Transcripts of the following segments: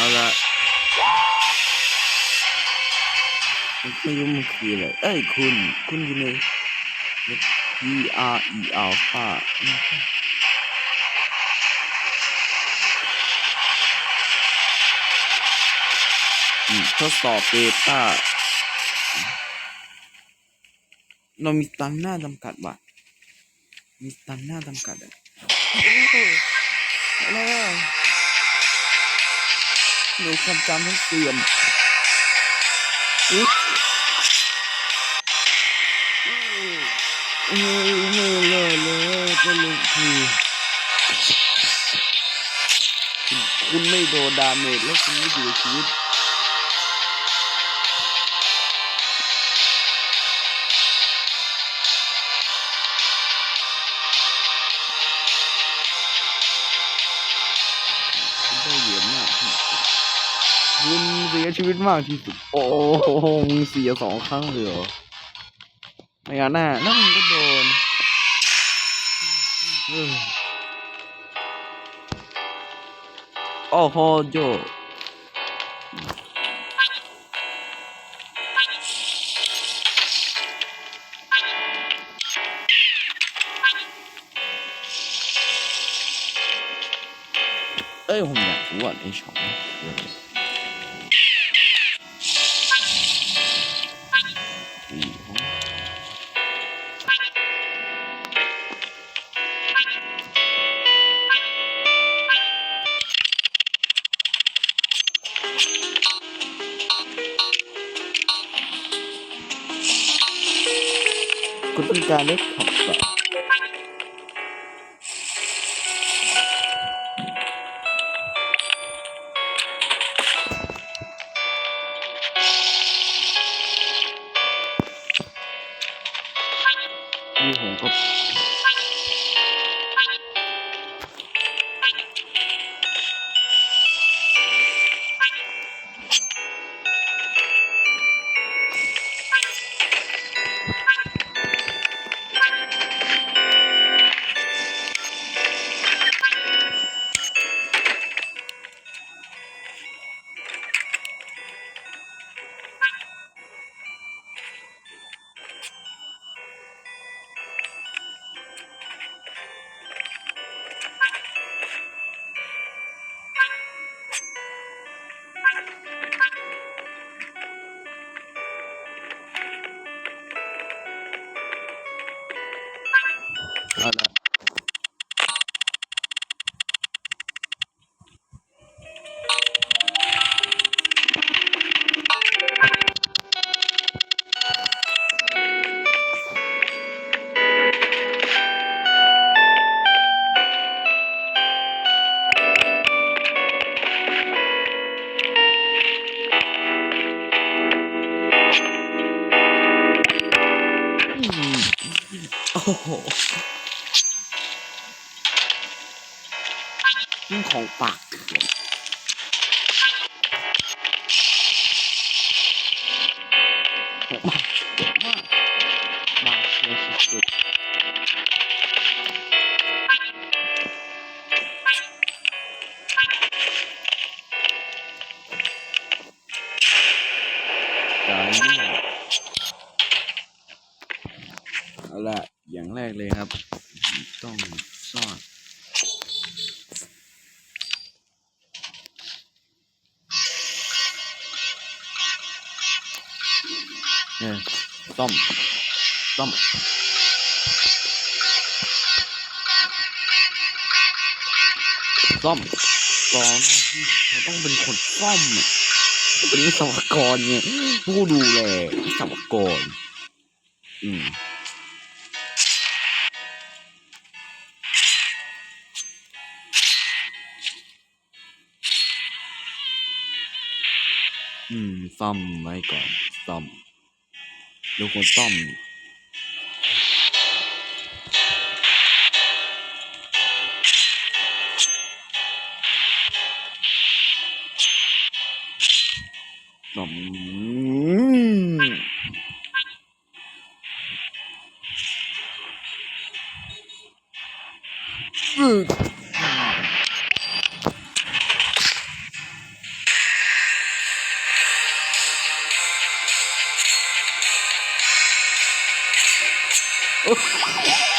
เอาละไม่รู้มันคืออะไรเอ้ยคุณ คุณอยู่ใน P R E Alpha อืมทดสอบเบต้าเรามีตันหน้าจำกัดว่ะมีตันหน้าจำกัดอะ หนูความจำให้เสื่อมอุ๊ยเออเออเลยเลยก็เลยคือคุณคุณไม่โดนดาเมจแล้วคุณไม่เสียชีวิต ชีวิตมากที่สุด โอ้โหมึงเสียสองครั้งเลยเหรอไม่งั้นน่ะนั่นมึงก็โดนโอ้โหโจ คุณต้องการได้ท็อปแบบนี่ โอ้โหนี่ของปากเขียน ซ่อมก่อนเราต้องเป็นคนซ่อมเป็นวิศวกรไงผู้ดูแลวิศวกร อืมอืมซ่อมไว้ก่อนซ่อมดูคนซ่อม 怎么？嗯。Oh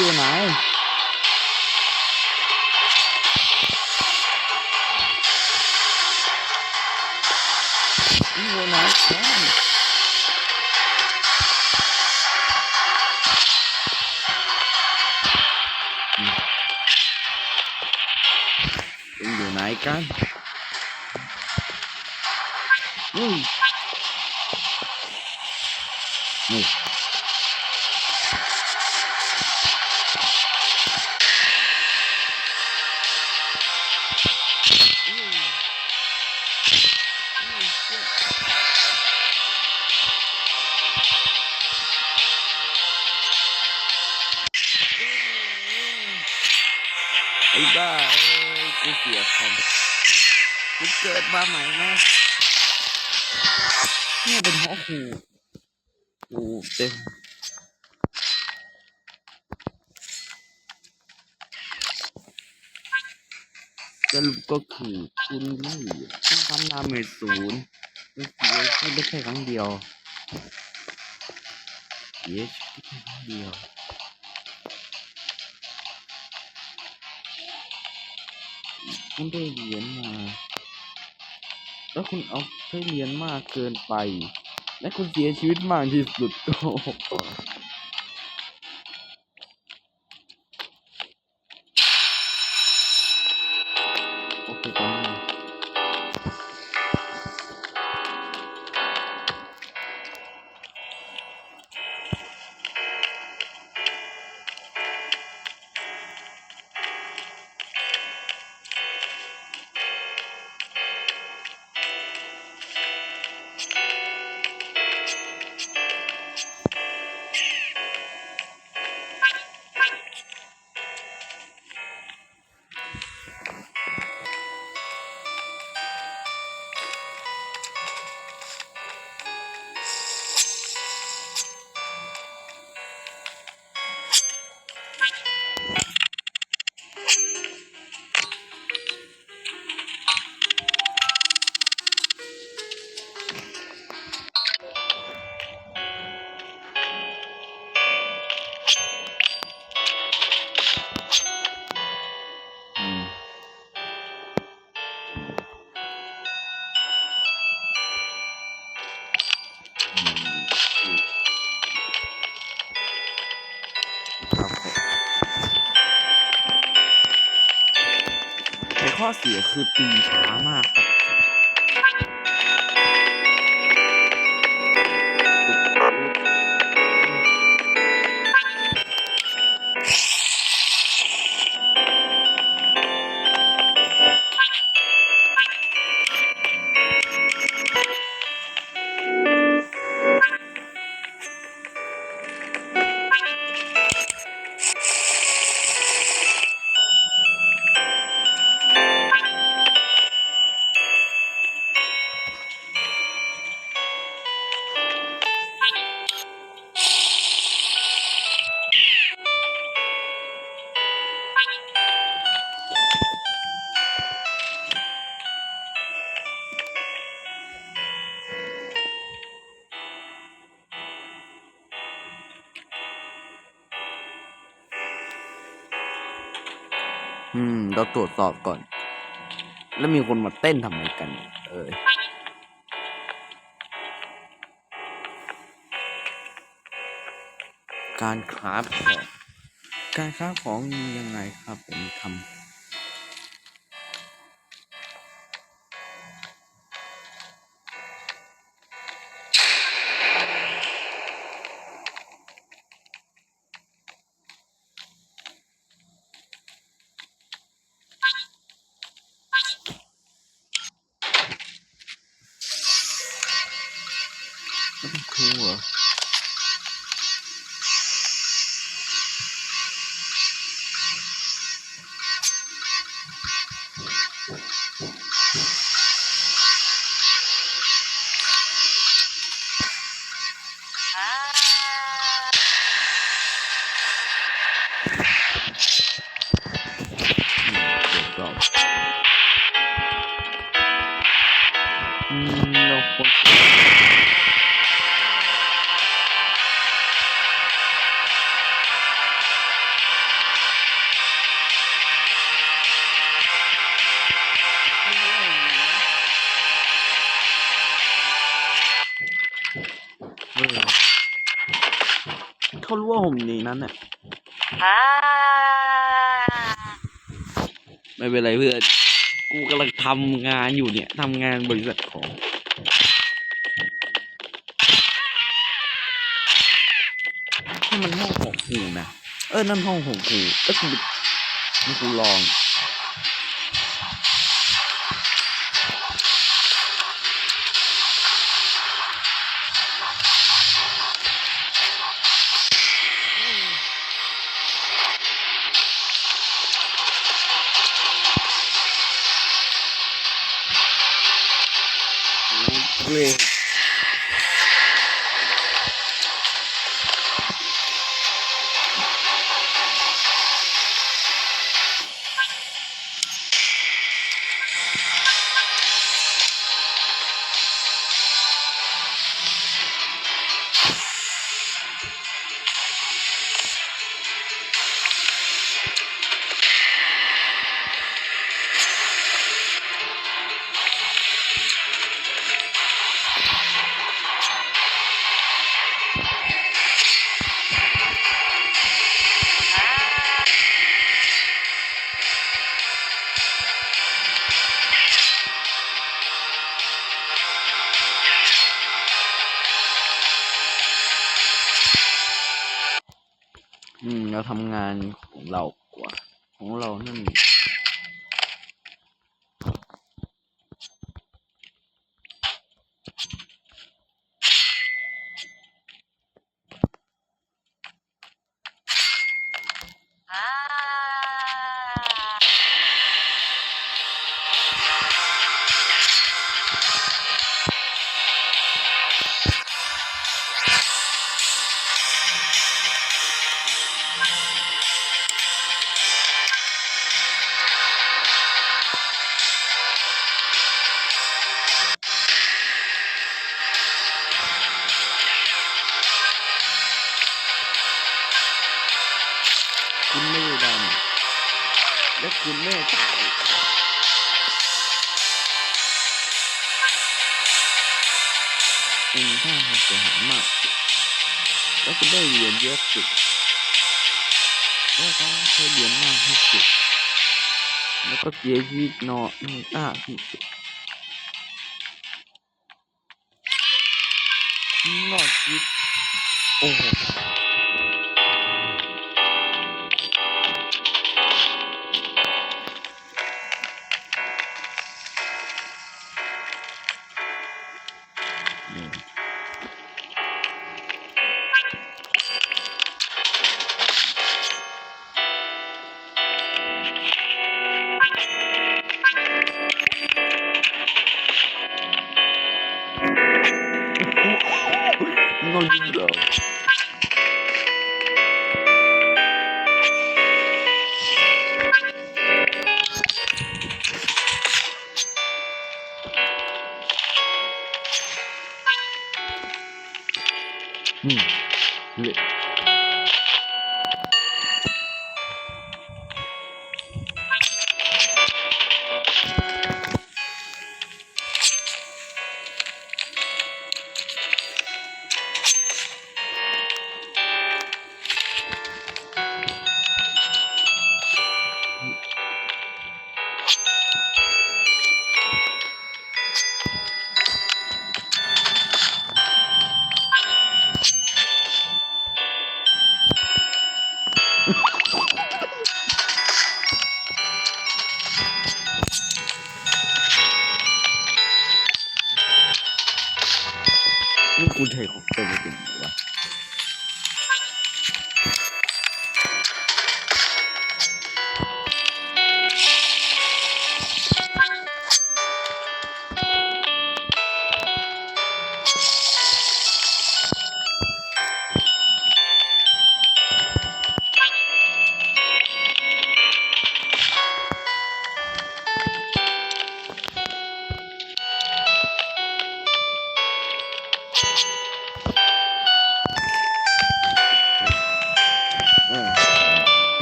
อยู่ไหนวิ่งอยู่ไหนกันวิ่งอยู่ไหนกัน อ้บ้าเอ้กูเสียคอมกูเกิดมาใหม่นะเนี่ยเป็นห้องหูกูเต็มสรุปก็คือคุณนี่คุณทำดาเมจศูนย์เสียชีวิตได้แค่ครั้งเดียวเสียชีวิตแค่ครั้งเดียว คุณได้เหรียญมา แล้วคุณเอาใช้เหรียญมากเกินไป และคุณเสียชีวิตมากที่สุดโอ้โหโอเคตอนนี้ คือตีช้ามากครับ เราตรวจสอบก่อน แล้วมีคนมาเต้นทำไมกัน เอยเออการคราฟของการคราฟของยังไงครับผมทำ ควรเออเขารู้ว่าผมหนีนั้นน่ะไม่เป็นไรเพื่อน กูกำลังทำงานอยู่เนี่ยทำงานบริษัทของ นี่มันห้องของกูนะ เออนั่นห้องของกูก็คือนี่กูลองเว้ย อืม เราทำงานของเรากว่า ของเรานั่น คุณแม่ตายคุณท่าทางเสียหายมากแล้วคุณได้เรียญเยอะสุดแล้วก็ใช้เรียญมากที่สุดแล้วก็เสียชีวิตนอนมาที่สุดรอดชีวิตโอ้โห 100 lira aldım.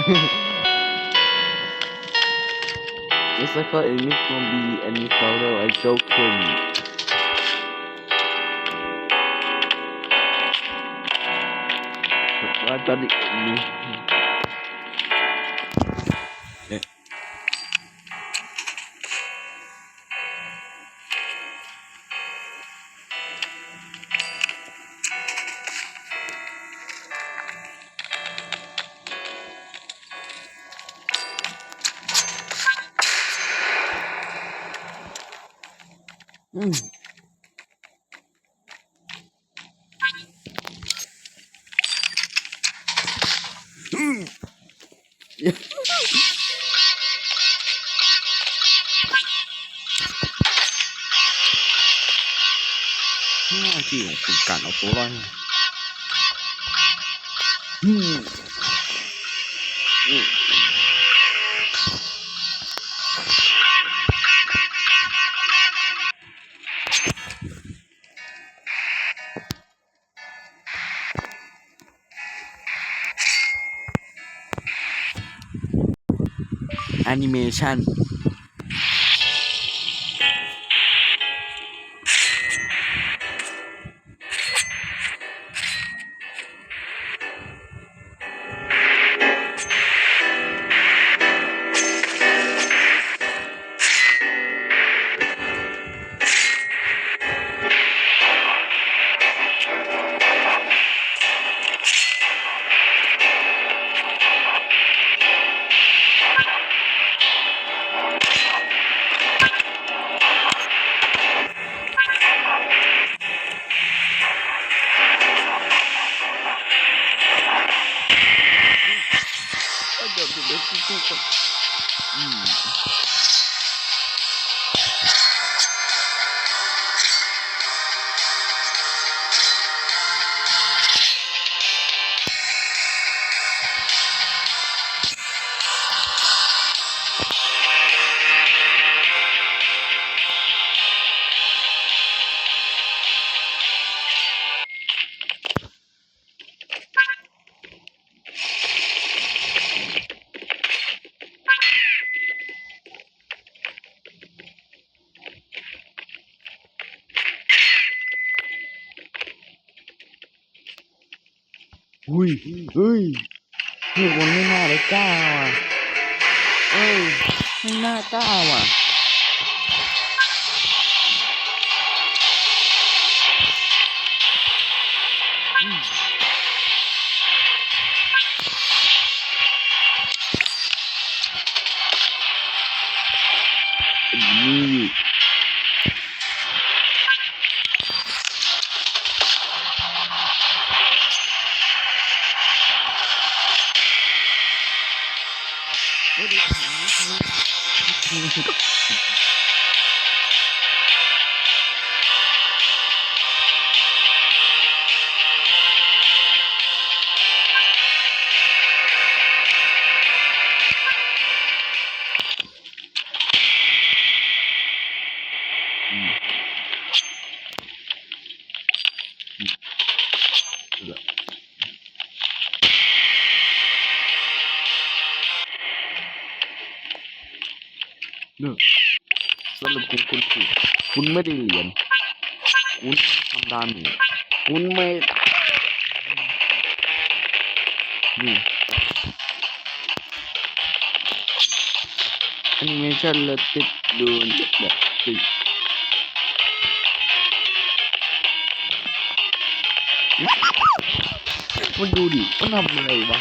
Yes, I thought Amy's gonna be a new photo and so cute. I thought it. ที่ของคุณการเอาตัวรอดแอนิเมชัน อุ้ยเฮ้ยพี่คนไม่น่าเลยกล้าว่ะเอ้ยไม่น่ากล้าว่ะ ไม่ได้เรียนคุณทำดาเมจคุณไม่นี่แอนิเมชันและติดดูนแบบติดมันดูดิมันทำอะไรวะ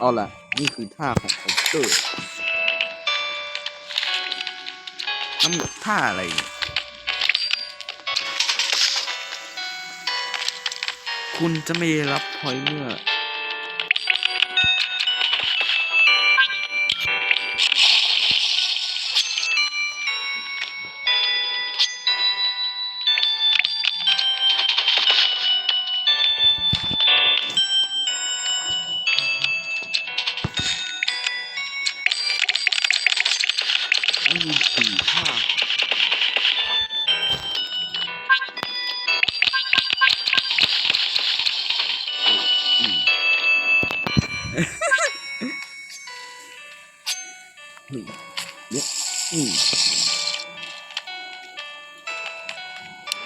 เอาล่ะ นี่คือท่าของคอมพิวเตอร์น้ำท่าอะไรคุณจะไม่รับพอยเมื่อ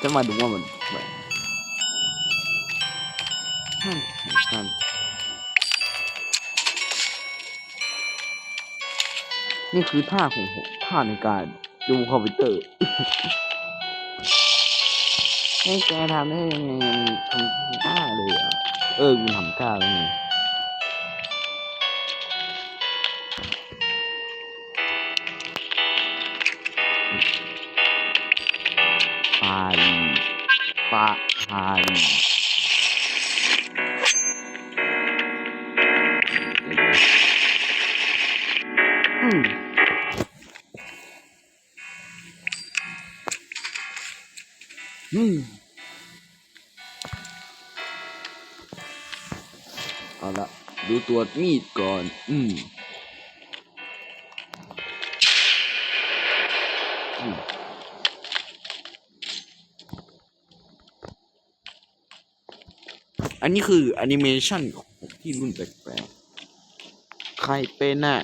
จะมาดูว่ามันแบบนั่นเหมือนกันนี่คือท่าของผมท่าในการดูคอมพิวเตอร์ให้แกทำได้ยังไงมันทำกล้าเลยอะ เออมันทำกล้าเลย พาลีอืมอืมเอาละดูตัวมีดก่อน อืม อันนี้คือแอนิเมชันของที่รุ่นแปลกๆ ใครเป็นน่ะ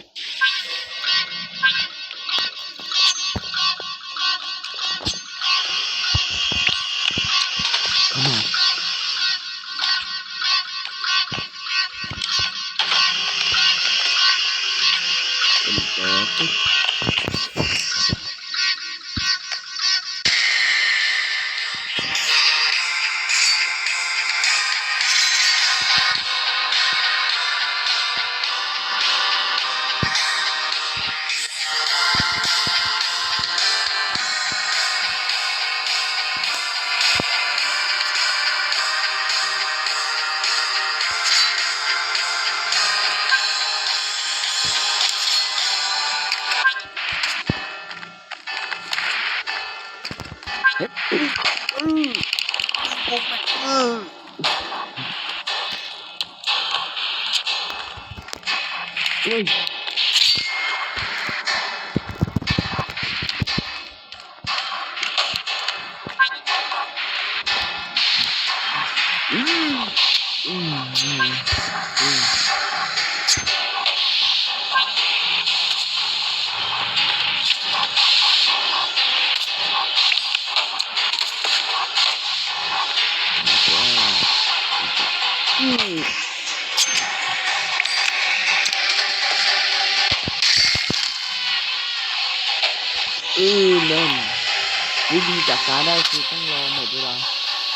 จัดการได้คือต้องรอหมดเวลา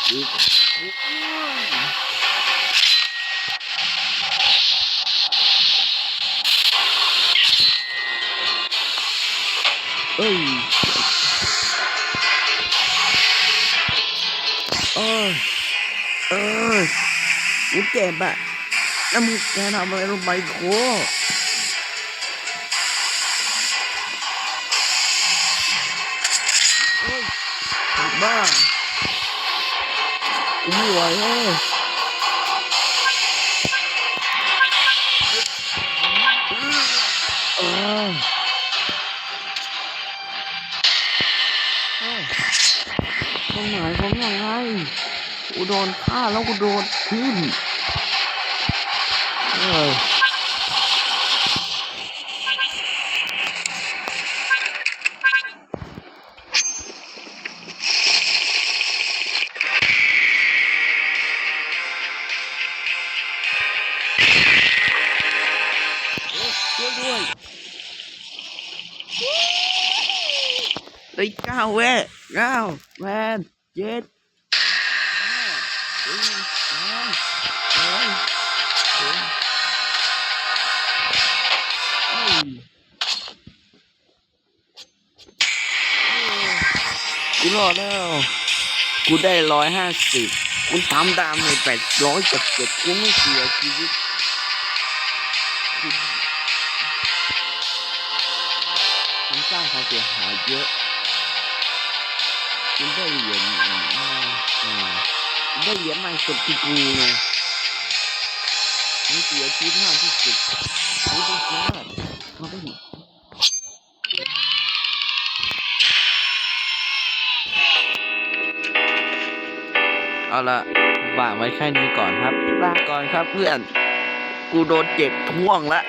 ดูก่อนเอ้ยเออเออกูเจ็บอะแล้วมึงแกทำอะไรลงไปโค บ้ากูไม่ไหวเล้วเออเอ้ยต้องหมายความยังไงกูโดนฆ่าแล้วกูโดนทิ้ง กูรอดแล้ว กูได้ร้อยห้าสิบกูทำดามในแปดร้อยจ็ดเจ็ดกูไม่เสียชีวิตกูฉันสร้างความเสียหายเยอะคุณได้เหรียญมามาคุณ ได้เหรียญใหม่สุดที่กูไงมึงเสียชีวิตมากที่สุดมึงต้องเสียมาได้เอาละฝากไว้แค่นี้ก่อนครับลาก่อนครับเพื่อน กูโดนเจ็บท่วงละ